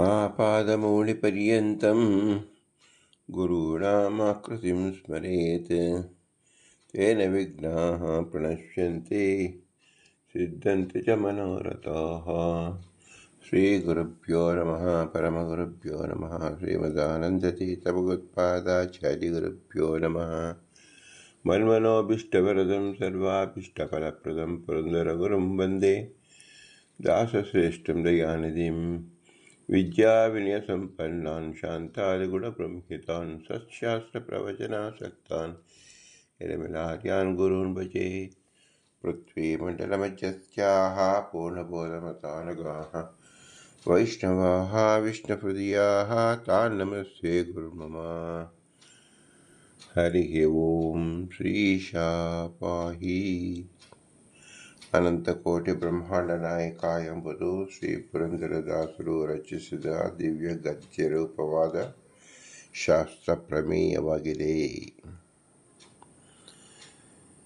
आपादमौलिपर्यन्तं गुरूणामाकृतिं स्मरेत्। तेन विघ्नाः प्रणश्यन्ति, सिद्धन्ति च मनोरथाः। श्रीगुरुभ्यो नमः, परमगुरुभ्यो नमः श्रीमदानन्दतीतभगवत्पादाचार्यगुरुभ्यो नमः। मन्मनोभीष्टवरदं सर्वाभीष्टफलप्रदं पुरन्दरगुरुं वंदे। दासश्रेष्ठं दयानिधिं विद्याविनयसम्पन्नान् शान्तादिगुणप्रमुखितान् सत्शास्त्रप्रवचनासक्तान् यरमिलार्यान् गुरून् भजे। पृथ्वीमण्डलमध्यस्याः पूर्णबोधमतानगाः। वैष्णवाः विष्णुहृदयाः तान् नमस्ते गुरुमम हरिः ओं श्रीशा पाहि ಅನಂತಕೋಟಿ ಬ್ರಹ್ಮಾಂಡ ನಾಯಕ ಎಂಬುದು ಶ್ರೀ ಪುರಂದರದಾಸರು ರಚಿಸಿದ ದಿವ್ಯ ಗದ್ಯ ರೂಪವಾದ ಶಾಸ್ತ್ರ ಪ್ರಮೇಯವಾಗಿದೆ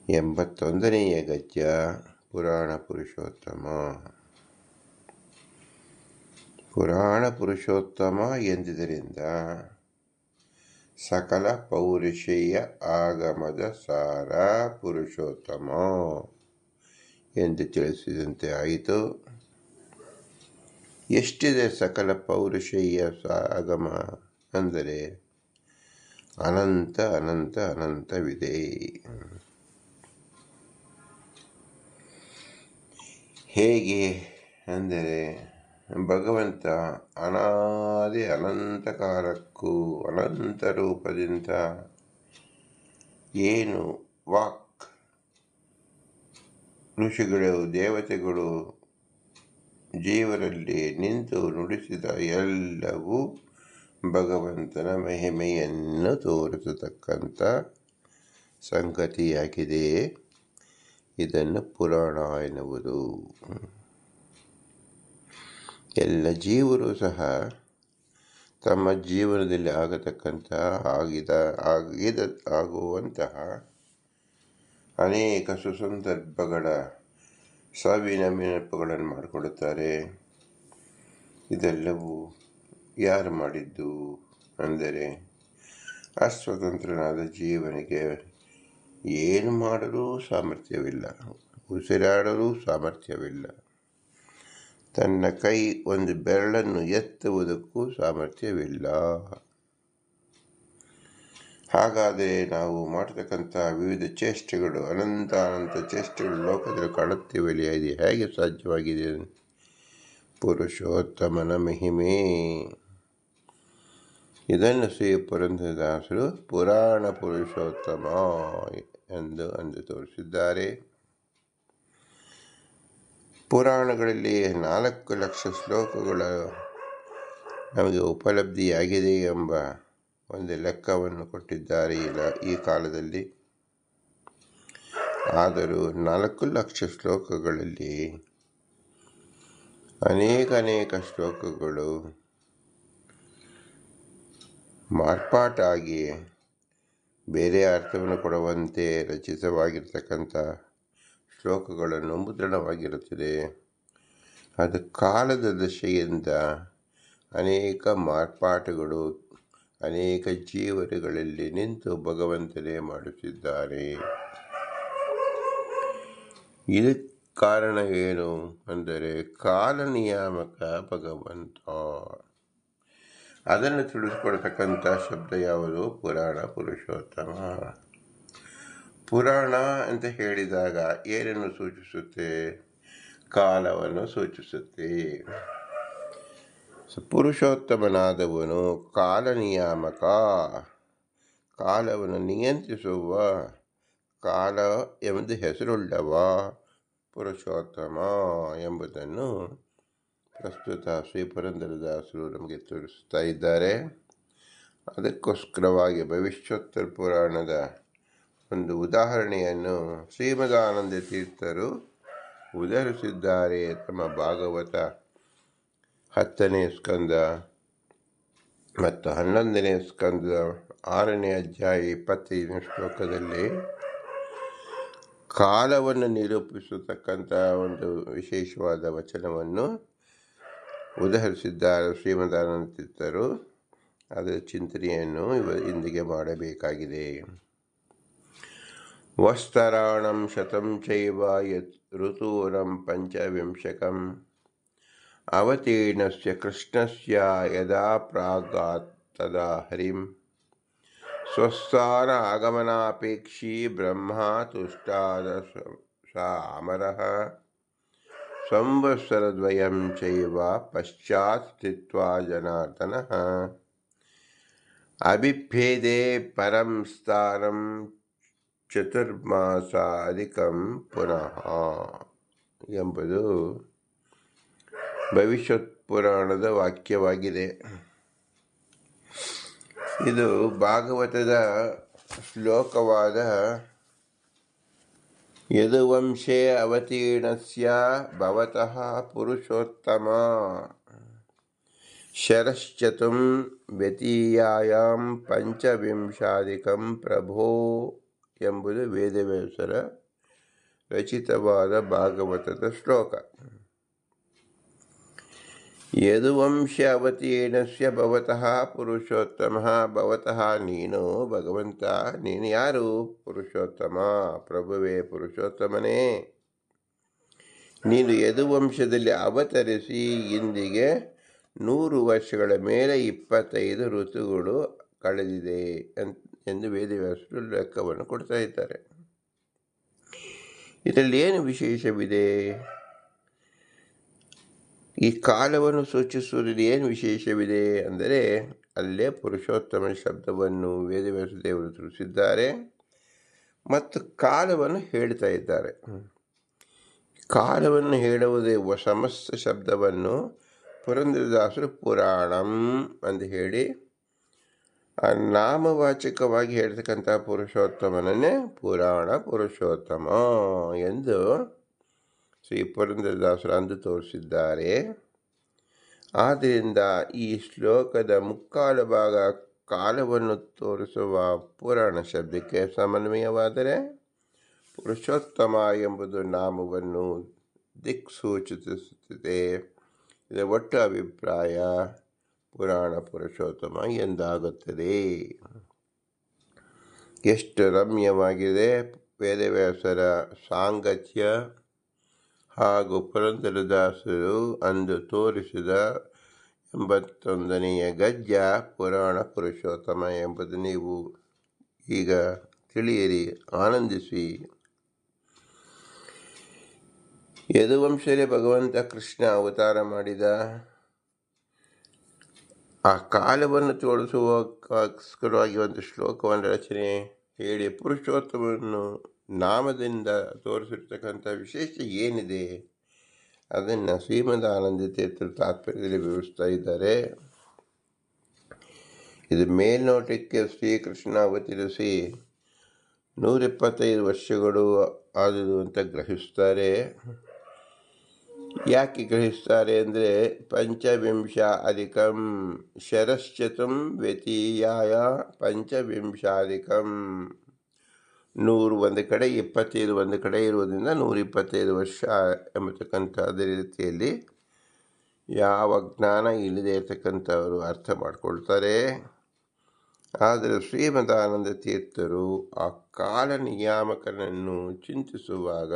ಎಂಬತ್ತೊಂದನೆಯ ಗದ್ಯ, ಪುರಾಣ ಪುರುಷೋತ್ತಮ. ಪುರಾಣ ಪುರುಷೋತ್ತಮ ಎಂದಿದ್ದರಿಂದ ಸಕಲ ಪೌರುಷೆಯ ಆಗಮದ ಸಾರ ಪುರುಷೋತ್ತಮ. ಎಂದು ತಿಳಿಸಿದಂತೆ ಆಯಿತು. ಎಷ್ಟಿದೆ ಸಕಲ ಪೌರುಷೇಯ ಆಗಮ ಅಂದರೆ ಅನಂತ ಅನಂತ ಅನಂತವಿದೆ. ಹೇಗೆ ಅಂದರೆ ಭಗವಂತ ಅನಾದಿ ಅನಂತ ಕಾಲಕ್ಕೂ ಅನಂತ ರೂಪದಿಂದ ಏನು ವಾಕ್ ಋಷಿಗಳು, ದೇವತೆಗಳು ಜೀವರಲ್ಲಿ ನಿಂತು ನುಡಿಸಿದ ಎಲ್ಲವೂ ಭಗವಂತನ ಮಹಿಮೆಯನ್ನು ತೋರಿಸತಕ್ಕಂಥ ಸಂಗತಿಯಾಗಿದೆ. ಇದನ್ನು ಪುರಾಣ ಎನ್ನುವುದು. ಎಲ್ಲ ಜೀವರು ಸಹ ತಮ್ಮ ಜೀವನದಲ್ಲಿ ಆಗತಕ್ಕಂತಹ, ಆಗಿದ ಆಗಿದ, ಆಗುವಂತಹ ಅನೇಕ ಸುಸಂದರ್ಭಗಳ ಸಾವಿನ ನೆನಪುಗಳನ್ನು ಮಾಡಿಕೊಡುತ್ತಾರೆ. ಇದೆಲ್ಲವೂ ಯಾರು ಮಾಡಿದ್ದು ಅಂದರೆ ಅಸ್ವತಂತ್ರನಾದ ಜೀವನಿಗೆ ಏನು ಮಾಡಲು ಸಾಮರ್ಥ್ಯವಿಲ್ಲ, ಉಸಿರಾಡಲು ಸಾಮರ್ಥ್ಯವಿಲ್ಲ. ತನ್ನ ಕೈ ಒಂದು ಬೆರಳನ್ನು ಎತ್ತುವುದಕ್ಕೂ ಸಾಮರ್ಥ್ಯವಿಲ್ಲ. ಹಾಗಾದರೆ ನಾವು ಮಾಡತಕ್ಕಂಥ ವಿವಿಧ ಚೇಷ್ಟೆಗಳು, ಅನಂತ ಅನಂತ ಚೇಷ್ಟೆಗಳು ಲೋಕದಲ್ಲಿ ಕಾಣುತ್ತಿವೆ ಇದು ಹೇಗೆ ಸಾಧ್ಯವಾಗಿದೆ? ಪುರುಷೋತ್ತಮನ ಮಹಿಮೆ. ಇದನ್ನು ಶ್ರೀ ಪುರಂದರದಾಸರು ಪುರಾಣ ಪುರುಷೋತ್ತಮ ಎಂದು ಅಂದು ತೋರಿಸಿದ್ದಾರೆ. ಪುರಾಣಗಳಲ್ಲಿ ನಾಲ್ಕು ಲಕ್ಷ ಶ್ಲೋಕಗಳು ನಮಗೆ ಉಪಲಬ್ಧಿಯಾಗಿದೆ ಎಂಬ ಒಂದು ಲೆಕ್ಕವನ್ನು ಕೊಟ್ಟಿದ್ದಾರೆ ಇಲ್ಲ ಈ ಕಾಲದಲ್ಲಿ. ಆದರೂ ನಾಲ್ಕು ಲಕ್ಷ ಶ್ಲೋಕಗಳಲ್ಲಿ ಅನೇಕ ಅನೇಕ ಶ್ಲೋಕಗಳು ಮಾರ್ಪಾಟಾಗಿ ಬೇರೆ ಅರ್ಥವನ್ನು ಕೊಡುವಂತೆ ರಚಿತವಾಗಿರ್ತಕ್ಕಂಥ ಶ್ಲೋಕಗಳನ್ನು ಮುದ್ರಣವಾಗಿರುತ್ತದೆ. ಅದು ಕಾಲದ ದಶೆಯಿಂದ ಅನೇಕ ಮಾರ್ಪಾಟುಗಳು ಅನೇಕ ಜೀವನಗಳಲ್ಲಿ ನಿಂತು ಭಗವಂತನೇ ಮಾಡುತ್ತಿದ್ದಾರೆ. ಇದಕ್ಕೆ ಕಾರಣ ಏನು ಅಂದರೆ ಕಾಲ ನಿಯಾಮಕ ಭಗವಂತ. ಅದನ್ನು ತಿಳಿಸ್ಕೊಡ್ತಕ್ಕಂಥ ಶಬ್ದ ಯಾವುದು? ಪುರಾಣ ಪುರುಷೋತ್ತಮ. ಪುರಾಣ ಅಂತ ಹೇಳಿದಾಗ ಏನನ್ನು ಸೂಚಿಸುತ್ತೆ? ಕಾಲವನ್ನು ಸೂಚಿಸುತ್ತೆ. ಪುರುಷೋತ್ತಮನಾದವನು ಕಾಲ ನಿಯಾಮಕ ಕಾಲವನ್ನು ನಿಯಂತ್ರಿಸುವ ಕಾಲ ಎಂದು ಹೆಸರುಳ್ಳವ. ಪುರುಷೋತ್ತಮ ಎಂಬುದನ್ನು ಪ್ರಸ್ತುತ ಶ್ರೀ ಪುರಂದರದಾಸರು ನಮಗೆ ತೋರಿಸ್ತಾ ಇದ್ದಾರೆ. ಅದಕ್ಕೋಸ್ಕರವಾಗಿ ಭವಿಷ್ಯೋತ್ತರ ಪುರಾಣದ ಒಂದು ಉದಾಹರಣೆಯನ್ನು ಶ್ರೀಮದಾನಂದ ತೀರ್ಥರು ಉದಾಹರಿಸಿದ್ದಾರೆ ತಮ್ಮ ಭಾಗವತ ಹತ್ತನೇ ಸ್ಕಂದ ಮತ್ತು ಹನ್ನೊಂದನೇ ಸ್ಕಂದ ಆರನೇ ಅಧ್ಯಾಯ ಇಪ್ಪತ್ತೈದನೇ ಶ್ಲೋಕದಲ್ಲಿ ಕಾಲವನ್ನು ನಿರೂಪಿಸತಕ್ಕಂಥ ಒಂದು ವಿಶೇಷವಾದ ವಚನವನ್ನು ಉದಾಹರಿಸಿದ್ದಾರೆ ತೀರ್ಥರು ಅದರ ಚಿಂತನೆಯನ್ನು ಇವ ಇಂದಿಗೆ ಮಾಡಬೇಕಾಗಿದೆ. ವಸ್ತರಾಣಂ ಶತಂ ಚೈವ ಯತ್ ಋತೂರಂ ಪಂಚವಿಂಶಕಂ ಅವತೀರ್ಣಸ್ಯ ಕೃಷ್ಣಸ್ಯ ಯದಾ ಪ್ರಾಗಾತ್ ತದಾ ಹರಿಂ ಸ್ವಸ್ಥಾನ ಆಗಮನಾಪೇಕ್ಷಿ ಬ್ರಹ್ಮ ತುಷ್ಟಾದ ಸ ಅಮರಃ ಸಂವತ್ಸರದ್ವಯಂ ಚೈವ ಪಶ್ಚಾತ್ ಸ್ಥಿತ್ವಾ ಜನಾರ್ದನಃ ಅಭಿಭೇದೆ ಪರಂ ಸ್ಥಾನಂ ಚತುರ್ಮಾಸಾಧಿಕಂ ಪುನಃ ಎಂಬುದು ಭವಿಷ್ಯತ್ ಪುರಾಣದ ವಾಕ್ಯವಾಗಿದೆ. ಇದು ಭಾಗವತದ ಶ್ಲೋಕವಾದ ಯದುವಂಶೇ ಅವತೀರ್ಣಸ್ಯ ಭವತಃ ಪುರುಷೋತ್ತಮ ಶರಶ್ಚತುಂ ವ್ಯತೀಯಾಯಾಂ ಪಂಚವಿಂಶಾಧಿಕಂ ಪ್ರಭೋ ಎಂಬುದು ವೇದವ್ಯಾಸರ ರಚಿತವಾದ ಭಾಗವತದ ಶ್ಲೋಕ. ಯದುವಂಶ ಅವತೀರ್ಣಸ್ಯ ಭವತಃ ಪುರುಷೋತ್ತಮ, ಭವತಃ ನೀನು ಭಗವಂತ, ನೀನು ಯಾರು? ಪುರುಷೋತ್ತಮ, ಪ್ರಭುವೇ ಪುರುಷೋತ್ತಮನೇ. ನೀನು ಯದುವಂಶದಲ್ಲಿ ಅವತರಿಸಿ ಇಂದಿಗೆ ನೂರು ವರ್ಷಗಳ ಮೇಲೆ ಇಪ್ಪತ್ತೈದು ಋತುಗಳು ಕಳೆದಿದೆ ಅಂತ, ಎಂದು ವೇದವ್ಯಾಸರು ಲೆಕ್ಕವನ್ನು ಕೊಡ್ತಾ ಇದ್ದಾರೆ. ಇದರಲ್ಲಿ ಏನು ವಿಶೇಷವಿದೆ? ಈ ಕಾಲವನ್ನು ಸೂಚಿಸುವುದರಲ್ಲಿ ಏನು ವಿಶೇಷವಿದೆ ಅಂದರೆ ಅಲ್ಲೇ ಪುರುಷೋತ್ತಮ ಶಬ್ದವನ್ನು ವೇದವ್ಯಾಸದೇವರು ತಿಳಿಸಿದ್ದಾರೆ ಮತ್ತು ಕಾಲವನ್ನು ಹೇಳ್ತಾ ಇದ್ದಾರೆ. ಕಾಲವನ್ನು ಹೇಳುವುದೇ ಸಮಸ್ತ ಶಬ್ದವನ್ನು ಪುರಂದ್ರದಾಸರು ಪುರಾಣಂ ಅಂತ ಹೇಳಿ ಆ ನಾಮವಾಚಕವಾಗಿ ಹೇಳ್ತಕ್ಕಂಥ ಪುರುಷೋತ್ತಮನನ್ನೇ ಪುರಾಣ ಪುರುಷೋತ್ತಮ ಎಂದು ಶ್ರೀ ಪುರಂದರದಾಸರು ಅಂದು ತೋರಿಸಿದ್ದಾರೆ. ಆದ್ದರಿಂದ ಈ ಶ್ಲೋಕದ ಮುಕ್ಕಾಲ ಭಾಗ ಕಾಲವನ್ನು ತೋರಿಸುವ ಪುರಾಣ ಶಬ್ದಕ್ಕೆ ಸಮನ್ವಯವಾದರೆ ಪುರುಷೋತ್ತಮ ಎಂಬುದು ನಾಮವನ್ನು ದಿಕ್ಸೂಚಿಸುತ್ತದೆ. ಇದರ ಒಟ್ಟು ಅಭಿಪ್ರಾಯ. ಪುರಾಣ ಪುರುಷೋತ್ತಮ ಎಂದಾಗುತ್ತದೆ. ಎಷ್ಟು ರಮ್ಯವಾಗಿದೆ. ವೇದವ್ಯಾಸರ ಸಾಂಗತ್ಯ. ಹಾಗೂ ಪುರಂದರದಾಸರು ಅಂದು ತೋರಿಸಿದ ಎಂಬತ್ತೊಂದನೆಯ ಗದ್ಯ ಪುರಾಣ ಪುರುಷೋತ್ತಮ ಎಂಬುದು ನೀವು ಈಗ ತಿಳಿಯಿರಿ, ಆನಂದಿಸಿ. ಯದುವಂಶರೇ ಭಗವಂತ ಕೃಷ್ಣ ಅವತಾರ ಮಾಡಿದ ಆ ಕಾಲವನ್ನು ತೋರಿಸುವಕ್ಕೋಸ್ಕರವಾಗಿ ಒಂದು ಶ್ಲೋಕವನ್ನು ರಚನೆ ಹೇಳಿ, ಪುರುಷೋತ್ತಮವನ್ನು ನಾಮದಿಂದ ತೋರಿಸಿರ್ತಕ್ಕಂಥ ವಿಶೇಷ ಏನಿದೆ? ಅದನ್ನು ಶ್ರೀಮದ್ ಆನಂದ ತೀರ್ಥರು ತಾತ್ಪರ್ಯದಲ್ಲಿ ವಿವರಿಸ್ತಾ ಇದ್ದಾರೆ. ಇದು ಮೇಲ್ನೋಟಕ್ಕೆ ಶ್ರೀಕೃಷ್ಣ ಅವತರಿಸಿ, ನೂರಿಪ್ಪತ್ತೈದು ವರ್ಷಗಳು ಆದುದು ಅಂತ ಗ್ರಹಿಸ್ತಾರೆ. ಯಾಕೆ ಗ್ರಹಿಸ್ತಾರೆ ಅಂದರೆ ಪಂಚವಿಂಶ ಅಧಿಕಂ ಶರಶ್ಚತುಂ ವ್ಯತೀಯಾಯ ಪಂಚವಿಂಶಾಧಿಕಂ ನೂರು ಒಂದು ಕಡೆ, ಇಪ್ಪತ್ತೈದು ಒಂದು ಕಡೆ ಇರುವುದರಿಂದ ನೂರ ಇಪ್ಪತ್ತೈದು ವರ್ಷ ಎಂಬತಕ್ಕಂಥ ಅದೇ ರೀತಿಯಲ್ಲಿ ಯಾವ ಜ್ಞಾನ ಇಲ್ಲದೆ ಇರತಕ್ಕಂಥವರು ಅರ್ಥ ಮಾಡಿಕೊಳ್ತಾರೆ. ಆದರೆ ಶ್ರೀಮದಾನಂದ ತೀರ್ಥರು ಆ ಕಾಲ ನಿಯಾಮಕನನ್ನು ಚಿಂತಿಸುವಾಗ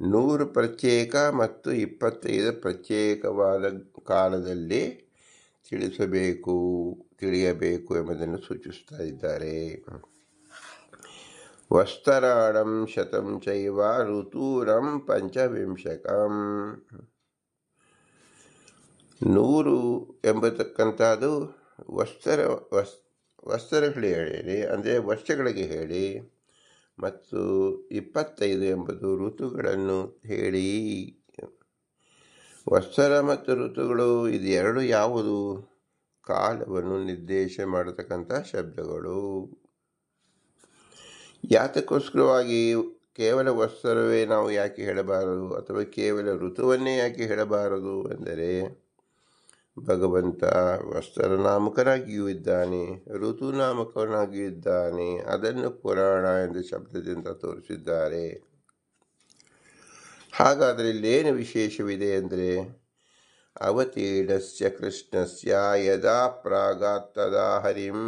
ನೂರು ಪ್ರತ್ಯೇಕ ಮತ್ತು ಇಪ್ಪತ್ತೈದು ಪ್ರತ್ಯೇಕವಾದ ಕಾಲದಲ್ಲಿ ತಿಳಿಸಬೇಕು, ತಿಳಿಯಬೇಕು ಎಂಬುದನ್ನು ಸೂಚಿಸ್ತಾ ಇದ್ದಾರೆ. ವಸ್ತರಾಣಂ ಶತಂ ಚೈವ ಋತೂರಂ ಪಂಚವಿಂಶಕಂ ನೂರು ಎಂಬತಕ್ಕಂಥದ್ದು ವಸ್ತ್ರ, ವಸ್, ವಸ್ತ್ರಗಳು ಹೇಳಿ, ಅಂದರೆ ವರ್ಷಗಳಿಗೆ ಹೇಳಿ, ಮತ್ತು ಇಪ್ಪತ್ತೈದು ಎಂಬುದು ಋತುಗಳನ್ನು ಹೇಳಿ. ವಸ್ತ್ರ ಮತ್ತು ಋತುಗಳು ಇದು ಎರಡು ಯಾವುದು? ಕಾಲವನ್ನು ನಿರ್ದೇಶ ಮಾಡತಕ್ಕಂಥ ಶಬ್ದಗಳು. ಯಾತಕ್ಕೋಸ್ಕರವಾಗಿ ಕೇವಲ ವಸ್ತ್ರವೇ ನಾವು ಯಾಕೆ ಹೇಳಬಾರದು ಅಥವಾ ಕೇವಲ ಋತುವನ್ನೇ ಯಾಕೆ ಹೇಳಬಾರದು ಎಂದರೆ ಭಗವಂತ ವಸ್ತ್ರ ನಾಮಕನಾಗಿಯೂ ಇದ್ದಾನೆ ಋತು ನಾಮಕನಾಗಿಯೂ ಇದ್ದಾನೆ, ಅದನ್ನು ಪುರಾಣ ಎಂದು ಶಬ್ದದಿಂದ ತೋರಿಸಿದ್ದಾರೆ. ಹಾಗಾದರೆ ಇಲ್ಲೇನು ವಿಶೇಷವಿದೆ ಅಂದರೆ ಅವತೀರ್ಣಸ್ಯ ಕೃಷ್ಣಸ್ಯ ಯದಾ ಪ್ರಾಗಾತ್ ತದಾ ಹರಿಂ.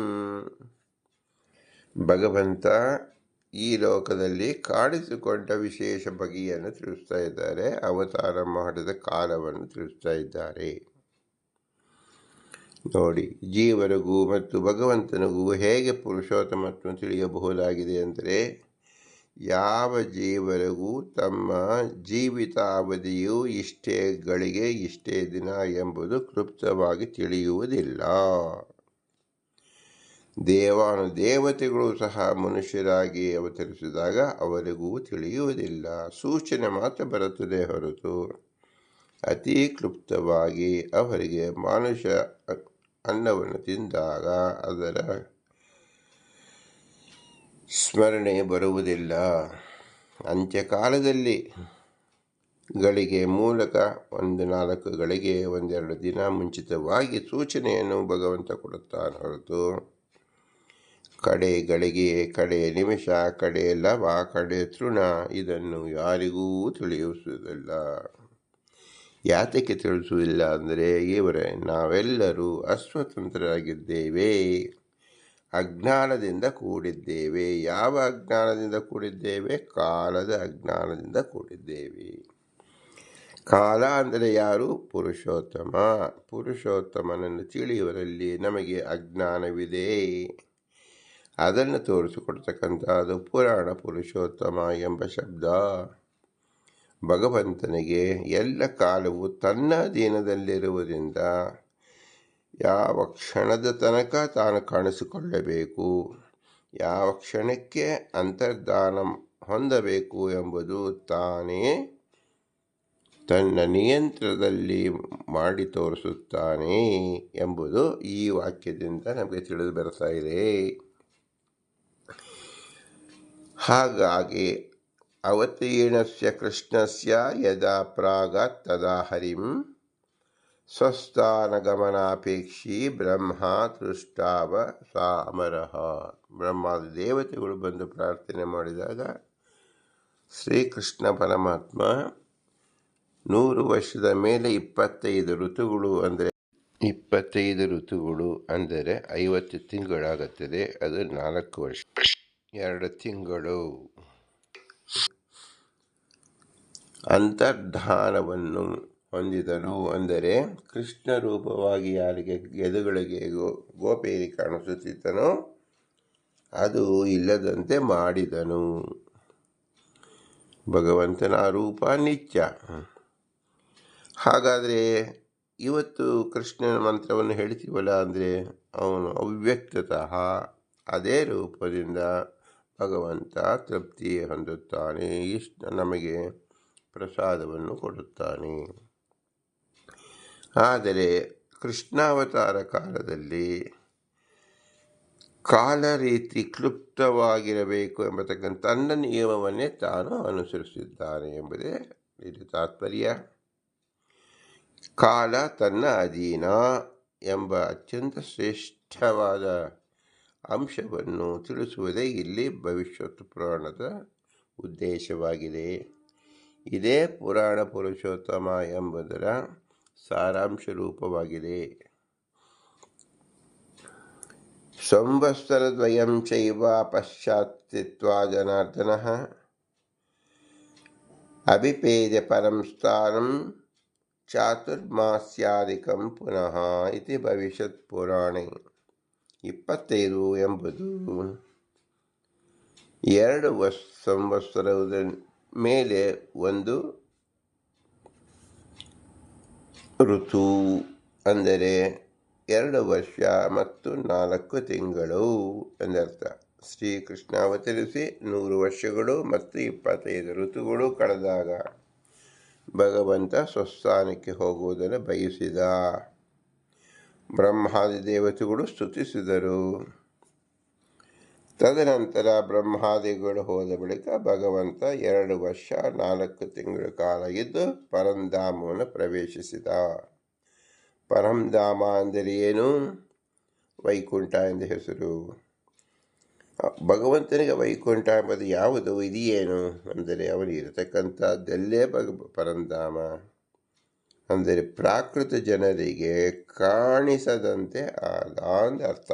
ಭಗವಂತ ಈ ಲೋಕದಲ್ಲಿ ಕಾಣಿಸಿಕೊಂಡ ವಿಶೇಷ ಬಗೆಯನ್ನು ತಿಳಿಸ್ತಾ ಇದ್ದಾರೆ. ಅವತಾರ ಮಾಡಿದ ಕಾಲವನ್ನು ತಿಳಿಸ್ತಾ ಇದ್ದಾರೆ. ನೋಡಿ ಜೀವರಿಗೂ ಮತ್ತು ಭಗವಂತನಿಗೂ ಹೇಗೆ ಪುರುಷೋತ್ತಮತ್ವ ತಿಳಿಯಬಹುದಾಗಿದೆ ಅಂದರೆ, ಯಾವ ಜೀವರಿಗೂ ತಮ್ಮ ಜೀವಿತಾವಧಿಯು ಇಷ್ಟೇ ಗಳಿಗೆ ಇಷ್ಟೇ ದಿನ ಎಂಬುದು ಕ್ಲುಪ್ತವಾಗಿ ತಿಳಿಯುವುದಿಲ್ಲ. ದೇವಾನು ದೇವತೆಗಳು ಸಹ ಮನುಷ್ಯರಾಗಿ ಅವತರಿಸಿದಾಗ ಅವರಿಗೂ ತಿಳಿಯುವುದಿಲ್ಲ. ಸೂಚನೆ ಮಾತ್ರ ಬರುತ್ತದೆ ಹೊರತು ಅತಿ ಕ್ಲುಪ್ತವಾಗಿ ಅವರಿಗೆ ಮಾನುಷ ಅನ್ನವನ್ನು ತಿಂದಾಗ ಅದರ ಸ್ಮರಣೆ ಬರುವುದಿಲ್ಲ. ಅಂತ್ಯಕಾಲದಲ್ಲಿ ಗಳಿಗೆ ಮೂಲಕ ಒಂದು ನಾಲ್ಕು ಗಳಿಗೆ ಒಂದೆರಡು ದಿನ ಮುಂಚಿತವಾಗಿ ಸೂಚನೆಯನ್ನು ಭಗವಂತ ಕೊಡುತ್ತಾನೆ ಹೊರತು ಕಡೆ ಗಳಿಗೆ, ಕಡೆ ನಿಮಿಷ, ಕಡೆ ಲವ, ಕಡೆ ತೃಣ, ಇದನ್ನು ಯಾರಿಗೂ ತಿಳಿಯಿಸುವುದಿಲ್ಲ ಯಾತಕ್ಕೆ ತಿಳಿಸುವುದಿಲ್ಲ ಅಂದರೆ, ಇವರೇ, ನಾವೆಲ್ಲರೂ ಅಸ್ವತಂತ್ರರಾಗಿದ್ದೇವೆ. ಅಜ್ಞಾನದಿಂದ ಕೂಡಿದ್ದೇವೆ. ಯಾವ ಅಜ್ಞಾನದಿಂದ ಕೂಡಿದ್ದೇವೆ? ಕಾಲದ ಅಜ್ಞಾನದಿಂದ ಕೂಡಿದ್ದೇವೆ. ಕಾಲ ಅಂದರೆ ಯಾರು? ಪುರುಷೋತ್ತಮ. ಪುರುಷೋತ್ತಮನನ್ನು ತಿಳಿಯುವರಲ್ಲಿ ನಮಗೆ ಅಜ್ಞಾನವಿದೆ. ಅದನ್ನು ತೋರಿಸಿಕೊಡ್ತಕ್ಕಂಥದ್ದು ಪುರಾಣ ಪುರುಷೋತ್ತಮ ಎಂಬ ಶಬ್ದ. ಭಗವಂತನಿಗೆ ಎಲ್ಲ ಕಾಲವು ತನ್ನ ಅಧೀನದಲ್ಲಿರುವುದರಿಂದ ಯಾವ ಕ್ಷಣದ ತನಕ ತಾನು ಕಾಣಿಸಿಕೊಳ್ಳಬೇಕು, ಯಾವ ಕ್ಷಣಕ್ಕೆ ಅಂತರ್ಧಾನ ಹೊಂದಬೇಕು ಎಂಬುದು ತಾನೇ ತನ್ನ ನಿಯಂತ್ರಣದಲ್ಲಿ ಮಾಡಿ ತೋರಿಸುತ್ತಾನೆ ಎಂಬುದು ಈ ವಾಕ್ಯದಿಂದ ನಮಗೆ ತಿಳಿದು ಬರ್ತಾ ಹಾಗಾಗಿ ಅವತೀರ್ಣಸ್ಯ ಕೃಷ್ಣಸ್ಯ ಯದಾ ಪ್ರಾಗಾತ್ ತದಾ ಹರಿಂ ಸ್ವಸ್ಥಾನಗಮನಾಪೇಕ್ಷಿ ಬ್ರಹ್ಮ ತೃಷ್ಟಾವ ಸಾ ಅಮರಃ ಬ್ರಹ್ಮಾದ ದೇವತೆಗಳು ಬಂದು ಪ್ರಾರ್ಥನೆ ಮಾಡಿದಾಗ ಶ್ರೀಕೃಷ್ಣ ಪರಮಾತ್ಮ ನೂರು ವರ್ಷದ ಮೇಲೆ ಇಪ್ಪತ್ತೈದು ಋತುಗಳು ಅಂದರೆ ಇಪ್ಪತ್ತೈದು ಋತುಗಳು ಅಂದರೆ ಐವತ್ತು ತಿಂಗಳಾಗುತ್ತದೆ. ಅದು ನಾಲ್ಕು ವರ್ಷ. ಎರಡು ತಿಂಗಳು. ಅಂತರ್ಧಾನವನ್ನು ಹೊಂದಿದನು ಅಂದರೆ ಕೃಷ್ಣ ರೂಪವಾಗಿ ಯಾರಿಗೆ ಗೆದುಗಳಿಗೆ ಗೋ ಗೋಪೇರಿ ಕಾಣಿಸುತ್ತಿದ್ದನೋ ಅದು ಇಲ್ಲದಂತೆ ಮಾಡಿದನು. ಭಗವಂತನ ರೂಪ ನಿತ್ಯ. ಹಾಗಾದರೆ ಇವತ್ತು ಕೃಷ್ಣನ ಮಂತ್ರವನ್ನು ಹೇಳ್ತೀವಲ್ಲ ಅಂದರೆ ಅವನು ಅವ್ಯಕ್ತತಃ ಅದೇ ರೂಪದಿಂದ ಭಗವಂತ ತೃಪ್ತಿ ಹೊಂದುತ್ತಾನೆ. ಇಷ್ಟ ನಮಗೆ ಪ್ರಸಾದವನ್ನು ಕೊಡುತ್ತಾನೆ. ಆದರೆ ಕೃಷ್ಣಾವತಾರ ಕಾಲದಲ್ಲಿ ಕಾಲ ರೀತಿ ಕ್ಲುಪ್ತವಾಗಿರಬೇಕು ಎಂಬತಕ್ಕಂಥ ತನ್ನ ನಿಯಮವನ್ನೇ ತಾನು ಅನುಸರಿಸಿದ್ದಾನೆ ಎಂಬುದೇ ಇದು ತಾತ್ಪರ್ಯ. ಕಾಲ ತನ್ನ ಅಧೀನ ಎಂಬ ಅತ್ಯಂತ ಶ್ರೇಷ್ಠವಾದ ಅಂಶವನ್ನು ತಿಳಿಸುವುದೇ ಇಲ್ಲಿ ಭವಿಷ್ಯತ್ ಪುರಾಣದ ಉದ್ದೇಶವಾಗಿದೆ. ಇದೇ ಪುರಾಣ ಪುರುಷೋತ್ತಮ ಎಂಬುದರ ಸಾರಾಂಶ ರೂಪವಾಗಿದೆ. ಸಂವತ್ಸರದ್ವಯಂ ಚೈವ ಪಶ್ಚಾತ್ಯತ್ವ ಜನಾರ್ದನ. ಅಭಿಪೇದ ಪರಂ ಸ್ಥಾನಂ ಚಾತುರ್ಮಾಸ್ಯಾದಿಕಂ ಪುನಃ ಇತಿ ಭವಿಷ್ಯತ್ ಪುರಾಣೆ. ಇಪ್ಪತ್ತೈದು ಎಂಬುದು ಎರಡು ವಸ್ ಸಂವತ್ಸರದ ಮೇಲೆ ಒಂದು ಋತು ಅಂದರೆ ಎರಡು ವರ್ಷ ಮತ್ತು ನಾಲ್ಕು ತಿಂಗಳು ಎಂದರ್ಥ. ಶ್ರೀಕೃಷ್ಣ ಅವತರಿಸಿ ನೂರು ವರ್ಷಗಳು ಮತ್ತು ಇಪ್ಪತ್ತೈದು ಋತುಗಳು ಕಳೆದಾಗ ಭಗವಂತ ಸ್ವಸ್ಥಾನಕ್ಕೆ ಹೋಗುವುದನ್ನು ಬಯಸಿದ. ಬ್ರಹ್ಮಾದಿ ದೇವತೆಗಳು ಸ್ತುತಿಸಿದರು. ತದನಂತರ ಬ್ರಹ್ಮಾದಿಗಳು ಹೋದ ಬಳಿಕ ಭಗವಂತ ಎರಡು ವರ್ಷ ನಾಲ್ಕು ತಿಂಗಳ ಕಾಲ ಇದ್ದು ಪರಂಧಾಮವನ್ನು ಪ್ರವೇಶಿಸಿದ. ಪರಂಧಾಮ ಅಂದರೆ ಏನು? ವೈಕುಂಠ ಎಂದು ಹೆಸರು. ಭಗವಂತನಿಗೆ ವೈಕುಂಠ ಎಂಬುದು ಯಾವುದು? ಇದೆಯೇನು ಅಂದರೆ ಅವನಿರತಕ್ಕಂಥದ್ದೆಲ್ಲೇ ಭಗ ಪರಂಧಾಮ. ಅಂದರೆ ಪ್ರಾಕೃತ ಜನರಿಗೆ ಕಾಣಿಸದಂತೆ ಆದ ಅಂತ ಅರ್ಥ.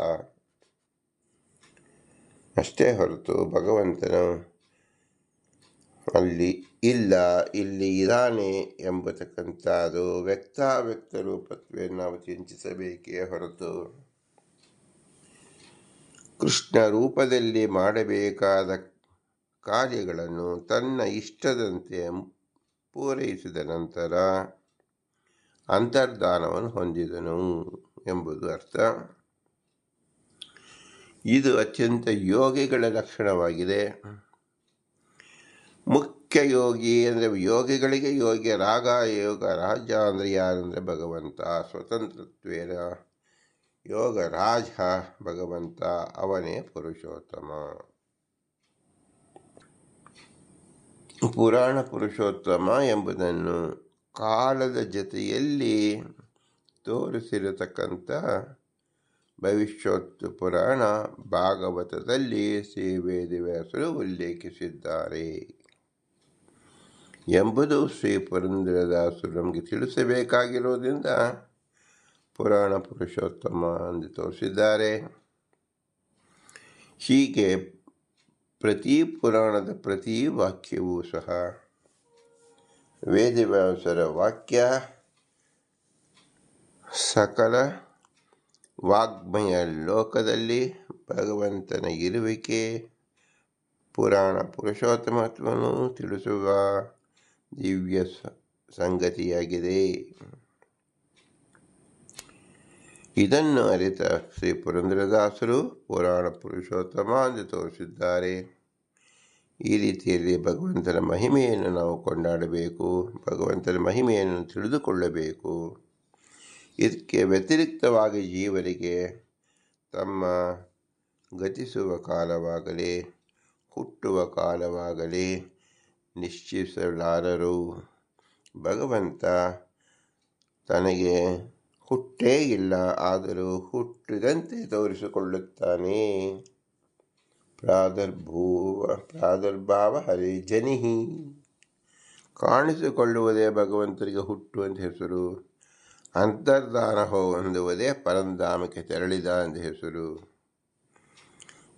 ಅಷ್ಟೇ ಹೊರತು ಭಗವಂತನು ಅಲ್ಲಿ ಇಲ್ಲ, ಇಲ್ಲಿ ಇದ್ದಾನೆ ಎಂಬತಕ್ಕಂಥದ್ದು ವ್ಯಕ್ತಾವ್ಯಕ್ತ ರೂಪತ್ವೇ ನಾವು ಚಿಂತಿಸಬೇಕೇ ಹೊರತು. ಕೃಷ್ಣ ರೂಪದಲ್ಲಿ ಮಾಡಬೇಕಾದ ಕಾರ್ಯಗಳನ್ನು ತನ್ನ ಇಷ್ಟದಂತೆ ಪೂರೈಸಿದ ನಂತರ ಅಂತರ್ಧಾನವನ್ನು ಹೊಂದಿದನು ಎಂಬುದು ಅರ್ಥ. ಇದು ಅತ್ಯಂತ ಯೋಗಿಗಳ ಲಕ್ಷಣವಾಗಿದೆ. ಮುಖ್ಯ ಯೋಗಿ ಅಂದರೆ ಯೋಗಿಗಳಿಗೆ ಯೋಗಿ ರಾಗ, ಯೋಗ ರಾಜ ಅಂದರೆ ಯಾರಂದರೆ ಭಗವಂತ. ಸ್ವತಂತ್ರತ್ವೇನ ಯೋಗ ರಾಜ ಭಗವಂತ, ಅವನೇ ಪುರುಷೋತ್ತಮ. ಪುರಾಣ ಪುರುಷೋತ್ತಮ ಎಂಬುದನ್ನು ಕಾಲದ ಜೊತೆಯಲ್ಲಿ ತೋರಿಸಿರತಕ್ಕಂಥ ಭವಿಷ್ಯೋತ್ತು ಪುರಾಣ ಭಾಗವತದಲ್ಲಿ ಶ್ರೀ ವೇದಿವ್ಯಾಸರು ಉಲ್ಲೇಖಿಸಿದ್ದಾರೆ. ಎಂಬುದು ಶ್ರೀ ಪುರಂದರದಾಸರು ನಮಗೆ ತಿಳಿಸಬೇಕಾಗಿರೋದ್ರಿಂದ ಪುರಾಣ ಪುರುಷೋತ್ತಮ ಎಂದು ತೋರಿಸಿದ್ದಾರೆ. ಹೀಗೆ ಪ್ರತಿ ಪುರಾಣದ ಪ್ರತಿ ವಾಕ್ಯವೂ ಸಹ ವೇದವ್ಯಾಸರ ವಾಕ್ಯ ಸಕಲ ವಾಗ್ಮಯ ಲೋಕದಲ್ಲಿ ಭಗವಂತನ ಇರುವಿಕೆ. ಪುರಾಣ ಪುರುಷೋತ್ತಮತ್ವವನ್ನು ತಿಳಿಸುವ ದಿವ್ಯ ಸಂಗತಿಯಾಗಿದೆ. ಇದನ್ನು ಅರಿತ ಶ್ರೀ ಪುರಂದ್ರದಾಸರು ಪುರಾಣ ಪುರುಷೋತ್ತಮ ಎಂದು ತೋರಿಸಿದ್ದಾರೆ. ಈ ರೀತಿಯಲ್ಲಿ ಭಗವಂತನ ಮಹಿಮೆಯನ್ನು ನಾವು ಕೊಂಡಾಡಬೇಕು, ಭಗವಂತನ ಮಹಿಮೆಯನ್ನು ತಿಳಿದುಕೊಳ್ಳಬೇಕು. ಇದಕ್ಕೆ ವ್ಯತಿರಿಕ್ತವಾಗಿ ಜೀವರಿಗೆ ತಮ್ಮ ಗತಿಸುವ ಕಾಲವಾಗಲಿ, ಹುಟ್ಟುವ ಕಾಲವಾಗಲಿ ನಿಶ್ಚಿಸಲಾರರು. ಭಗವಂತ ತನಗೆ ಹುಟ್ಟೇ ಇಲ್ಲ, ಆದರೂ ಹುಟ್ಟಿದಂತೆ ತೋರಿಸಿಕೊಳ್ಳುತ್ತಾನೆ. ಪ್ರಾದುರ್ಭೂವ, ಪ್ರಾದುರ್ಭಾವ ಹರಿಜನಿಹಿ ಕಾಣಿಸಿಕೊಳ್ಳುವುದೇ ಭಗವಂತರಿಗೆ ಹುಟ್ಟು ಅಂತ ಹೆಸರು. ಅಂತರ್ಧಾನ ಹೊಂದುವುದೇ ಪರಂಧಾಮಕ್ಕೆ ತೆರಳಿದ ಅಂತ ಹೆಸರು.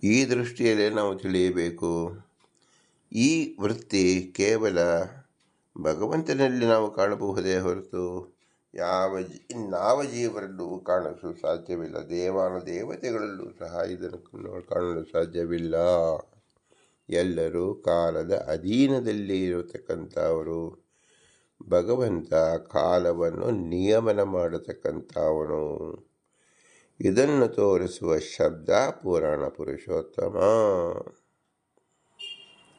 ಈ ದೃಷ್ಟಿಯಲ್ಲಿ ನಾವು ತಿಳಿಯಬೇಕು. ಈ ವೃತ್ತಿ ಕೇವಲ ಭಗವಂತನಲ್ಲಿ ನಾವು ಕಾಣಬಹುದೇ ಹೊರತು ಯಾವ ಇನ್ನಾವ ಜೀವರಲ್ಲೂ ಕಾಣಲು ಸಾಧ್ಯವಿಲ್ಲ. ದೇವಾನ ದೇವತೆಗಳಲ್ಲೂ ಸಹ ಇದನ್ನು ಕಾಣಲು ಸಾಧ್ಯವಿಲ್ಲ. ಎಲ್ಲರೂ ಕಾಲದ ಅಧೀನದಲ್ಲಿ ಇರತಕ್ಕಂಥವರು. ಭಗವಂತ ಕಾಲವನ್ನು ನಿಯಮನ ಮಾಡತಕ್ಕಂಥವನು. ಇದನ್ನು ತೋರಿಸುವ ಶಬ್ದ ಪುರಾಣ ಪುರುಷೋತ್ತಮ.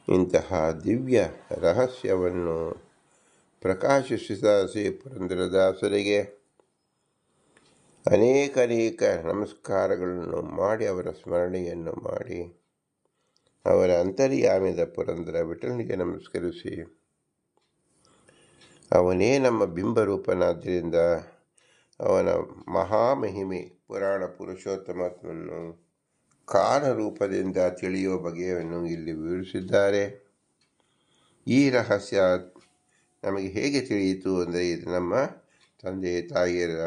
ಇಂತಹ ದಿವ್ಯ ರಹಸ್ಯವನ್ನು ಪ್ರಕಾಶಿಸಿದ ಶ್ರೀ ಪುರಂದರದಾಸರಿಗೆ ಅನೇಕ ಅನೇಕ ನಮಸ್ಕಾರಗಳನ್ನು ಮಾಡಿ ಅವರ ಸ್ಮರಣೆಯನ್ನು ಮಾಡಿ ಅವರ ಅಂತರ್ಯಾಮಿದ ಪುರಂದರ ವಿಠಲನಿಗೆ ನಮಸ್ಕರಿಸಿ, ಅವನೇ ನಮ್ಮ ಬಿಂಬರೂಪನಾದ್ದರಿಂದ ಅವನ ಮಹಾಮಹಿಮೆ ಪುರಾಣ ಪುರುಷೋತ್ತಮತ್ವವನ್ನು ಕಾಲ ರೂಪದಿಂದ ತಿಳಿಯುವ ಬಗೆಯನ್ನು ಇಲ್ಲಿ ವಿವರಿಸಿದ್ದಾರೆ. ಈ ರಹಸ್ಯ ನಮಗೆ ಹೇಗೆ ತಿಳಿಯಿತು ಅಂದರೆ ಇದು ನಮ್ಮ ತಂದೆ ತಾಯಿಯರ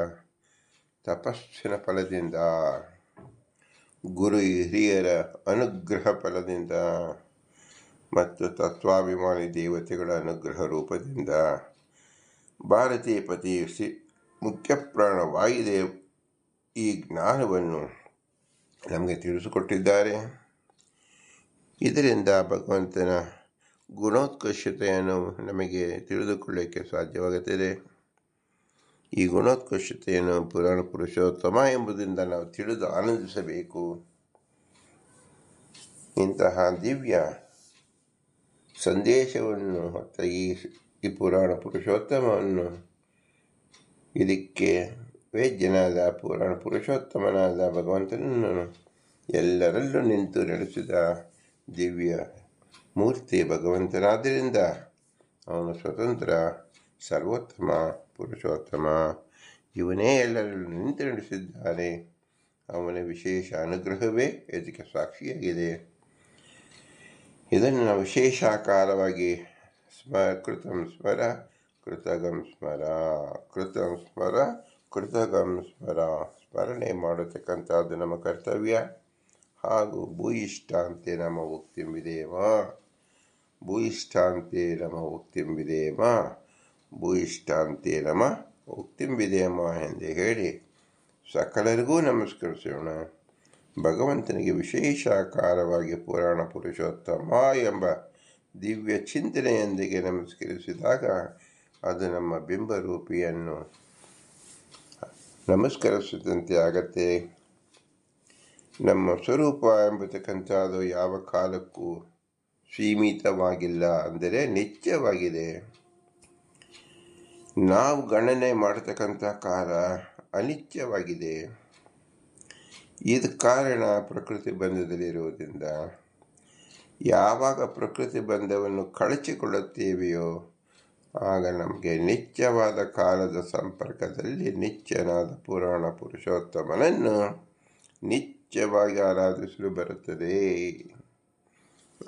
ತಪಸ್ಸಿನ ಫಲದಿಂದ, ಗುರು ಹಿರಿಯರ ಅನುಗ್ರಹ ಫಲದಿಂದ ಮತ್ತು ತತ್ವಾಭಿಮಾನಿ ದೇವತೆಗಳ ಅನುಗ್ರಹ ರೂಪದಿಂದ ಭಾರತೀಯ ಪತಿ ಸಿ ಮುಖ್ಯ ಪ್ರಾಣ ವಾಯುದೇವ್ ಈ ಜ್ಞಾನವನ್ನು ನಮಗೆ ತಿಳಿಸಿಕೊಟ್ಟಿದ್ದಾರೆ. ಇದರಿಂದ ಭಗವಂತನ ಗುಣೋತ್ಕೃಷ್ಟತೆಯನ್ನು ನಮಗೆ ತಿಳಿದುಕೊಳ್ಳಕ್ಕೆ ಸಾಧ್ಯವಾಗುತ್ತದೆ. ಈ ಗುಣೋತ್ಕರ್ಷತೆಯನ್ನು ಪುರಾಣ ಪುರುಷೋತ್ತಮ ಎಂಬುದರಿಂದ ನಾವು ತಿಳಿದು ಆನಂದಿಸಬೇಕು. ಇಂತಹ ದಿವ್ಯ ಸಂದೇಶವನ್ನು ಹೊತ್ತ ಈ ಈ ಪುರಾಣ ಪುರುಷೋತ್ತಮವನ್ನು ಇದಕ್ಕೆ ವೇದ್ಯನಾದ, ಪುರಾಣ ಪುರುಷೋತ್ತಮನಾದ ಭಗವಂತನನ್ನು ಎಲ್ಲರಲ್ಲೂ ನಿಂತು ನಡೆಸಿದ ದಿವ್ಯ ಮೂರ್ತಿ ಭಗವಂತನಾದ್ದರಿಂದ ಅವನು ಸ್ವತಂತ್ರ ಸರ್ವೋತ್ತಮ ಪುರುಷೋತ್ತಮ ಇವನೇ ಎಲ್ಲರಲ್ಲೂ ನಿಂತು ನಡೆಸಿದ್ದಾನೆ ಅವನ ವಿಶೇಷ ಅನುಗ್ರಹವೇ ಇದಕ್ಕೆ ಸಾಕ್ಷಿಯಾಗಿದೆ ಇದನ್ನು ವಿಶೇಷಾಕಾರವಾಗಿ ಸ್ಮಕೃತಂ ಸ್ಮರ, ಕೃತಗಂ ಸ್ಮರ, ಕೃತಂ ಸ್ಮರ, ಕೃತಗಂ ಸ್ಮರ, ಸ್ಮರಣೆ ಮಾಡತಕ್ಕಂಥದ್ದು ನಮ್ಮ ಕರ್ತವ್ಯ. ಹಾಗೂ ಭೂಯಿಷ್ಠಾಂತೆ ನಮ್ಮ ಉಕ್ತಿಂಬಿದೇವ ಭೂಯಿಷ್ಠಾಂತೆ ನಮ ಉಕ್ತಿಂಬಿದೇಮ ಭೂಯಿಷ್ಠಾಂತೆ ನಮ ಉಕ್ತಿಂಬಿದೇಮ ಎಂದು ಹೇಳಿ ಸಕಲರಿಗೂ ನಮಸ್ಕರಿಸೋಣ. ಭಗವಂತನಿಗೆ ವಿಶೇಷ ಆಕಾರವಾಗಿ ಪುರಾಣ ಪುರುಷೋತ್ತಮ ಎಂಬ ದಿವ್ಯ ಚಿಂತನೆಯೊಂದಿಗೆ ನಮಸ್ಕರಿಸಿದಾಗ ಅದು ನಮ್ಮ ಬಿಂಬರೂಪಿಯನ್ನು ನಮಸ್ಕರಿಸಿದಂತೆ ಆಗತ್ತೆ. ನಮ್ಮ ಸ್ವರೂಪ ಎಂಬತಕ್ಕಂಥದ್ದು ಯಾವ ಕಾಲಕ್ಕೂ ಸೀಮಿತವಾಗಿಲ್ಲ ಅಂದರೆ ನಿತ್ಯವಾಗಿದೆ. ನಾವು ಗಣನೆ ಮಾಡತಕ್ಕಂಥ ಕಾಲ ಅನಿತ್ಯವಾಗಿದೆ. ಇದು ಕಾರಣ ಪ್ರಕೃತಿ ಬಂಧದಲ್ಲಿರುವುದರಿಂದ. ಯಾವಾಗ ಪ್ರಕೃತಿ ಬಂಧವನ್ನು ಕಳಚಿಕೊಳ್ಳುತ್ತೇವೆಯೋ, ಆಗ ನಮಗೆ ನಿತ್ಯವಾದ ಕಾಲದ ಸಂಪರ್ಕದಲ್ಲಿ ನಿತ್ಯನಾದ ಪುರಾಣ ಪುರುಷೋತ್ತಮನನ್ನು ನಿತ್ಯವಾಗಿ ಆರಾಧಿಸಲು ಬರುತ್ತದೆ.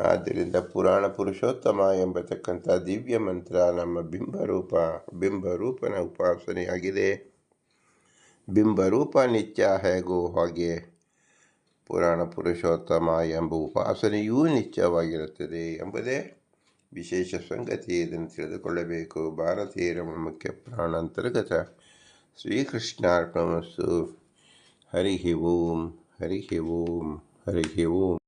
ಆದ್ದರಿಂದ ಪುರಾಣ ಪುರುಷೋತ್ತಮ ಎಂಬತಕ್ಕಂಥ ದಿವ್ಯ ಮಂತ್ರ ನಮ್ಮ ಬಿಂಬರೂಪ, ಬಿಂಬರೂಪನ ಉಪಾಸನೆಯಾಗಿದೆ. ಬಿಂಬರೂಪ ನಿತ್ಯ ಹೇಗೋ ಹಾಗೆ ಪುರಾಣ ಪುರುಷೋತ್ತಮ ಎಂಬ ಉಪಾಸನೆಯೂ ನಿತ್ಯವಾಗಿರುತ್ತದೆ ಎಂಬುದೇ ವಿಶೇಷ ಸಂಗತಿ ಇದನ್ನು ತಿಳಿದುಕೊಳ್ಳಬೇಕು. ಭಾರತೀಯರ ಮುಖ್ಯ ಪ್ರಾಣಾಂತರ್ಗತ ಶ್ರೀಕೃಷ್ಣಾರ್ಪಣಮಸ್ಸು. ಹರಿ ಓಂ ಹರಿ ಓಂ ಹರಿ ಓಂ.